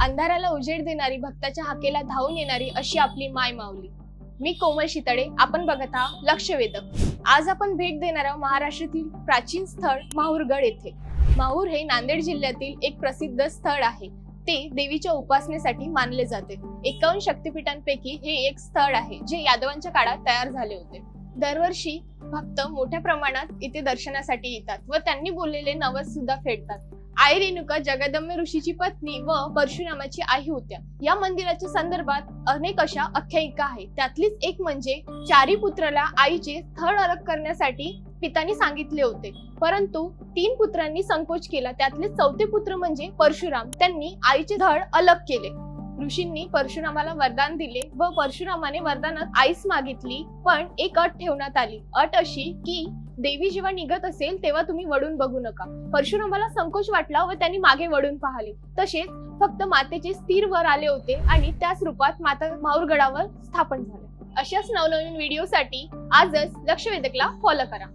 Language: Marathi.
अंधाराला उजेड देणारी भक्ताच्या हाकेला धावून येणारी अशी आपली माय माऊली. मी कोमल शितळे आपण बघत आहात लक्षवेधक. आज आपण भेट देणार आहोत महाराष्ट्रातील प्राचीन स्थळ माहूरगड येथे. माहूर हे नांदेड जिल्ह्यातील एक प्रसिद्ध स्थळ आहे. ते देवीच्या उपासनेसाठी मानले जाते. एकावन्न शक्तिपीठांपैकी हे एक स्थळ आहे जे यादवांच्या काळात तयार झाले होते. दरवर्षी भक्त मोठ्या प्रमाणात इथे दर्शनासाठी येतात व त्यांनी बोललेले नवस सुद्धा फेडतात. आई रेणुका जगदंबे ऋषीची पत्नी व परशुरामाची आई होत्या. या मंदिराच्या संदर्भात अनेक अशा आख्यायिका आहेत. त्यातलीच एक म्हणजे चारी पुत्राला आईचे थळ अलग करण्यासाठी पितानी सांगितले होते. परंतु तीन पुत्रांनी संकोच केला. त्यातले चौथे पुत्र म्हणजे परशुराम. त्यांनी आईचे धड अलग केले. ऋषींनी परशुरामाला वरदान दिले व परशुरामाने वरदानात आईस मागितली पण एक अट ठेवण्यात आली. अट अशी की देवी जेव्हा निघत असेल तेव्हा तुम्ही वडून बघू नका. परशुरामाला संकोच वाटला व त्यांनी मागे वळून पाहिले. तसेच फक्त मातेचे स्थिर वर आले होते आणि त्याच रूपात माता माऊरगडावर स्थापन झाले. अशाच नवनवीन व्हिडिओसाठी आजच लक्षवेधकला फॉलो करा.